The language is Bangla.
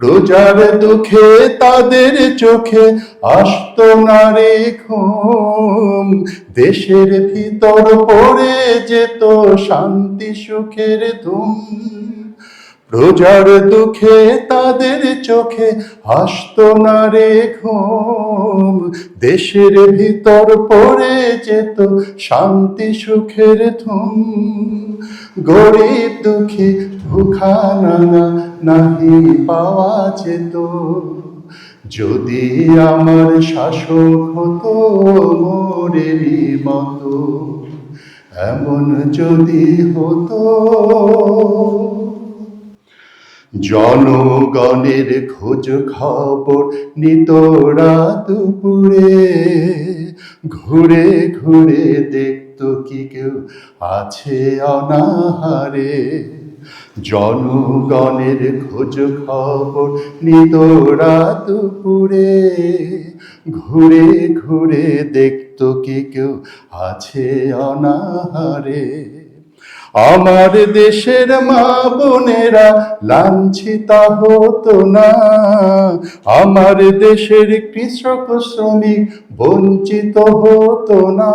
প্রজার দুঃখে তাদের চোখে আসত না রে দেশের ভিতর পড়ে যেত শান্তি সুখের ধুম। প্রজার দুঃখে তাদের চোখে হাসত না রে ঘুম। দেশের ভিতর পড়ে যেত শান্তি, সুখের ধুম। গরিব দুঃখী ভুখা নানা নাহি পাওয়া যেত। যদি আমার শাসক হতো মোরেরই মতো, এমন যদি হতো জনগণের খোঁজ খবর নিত রাত দুপুরে ঘুরে ঘুরে দেখতো কি কেউ আছে অনাহারে। জনগণের খোঁজ খবর নিত রাত দুপুরে ঘুরে ঘুরে দেখতো কি কেউ আছে অনাহারে। আমার দেশের মা বোনেরা লাঞ্ছিতা হতো না। আমার দেশের কৃষক শ্রমিক বঞ্চিত হতো না।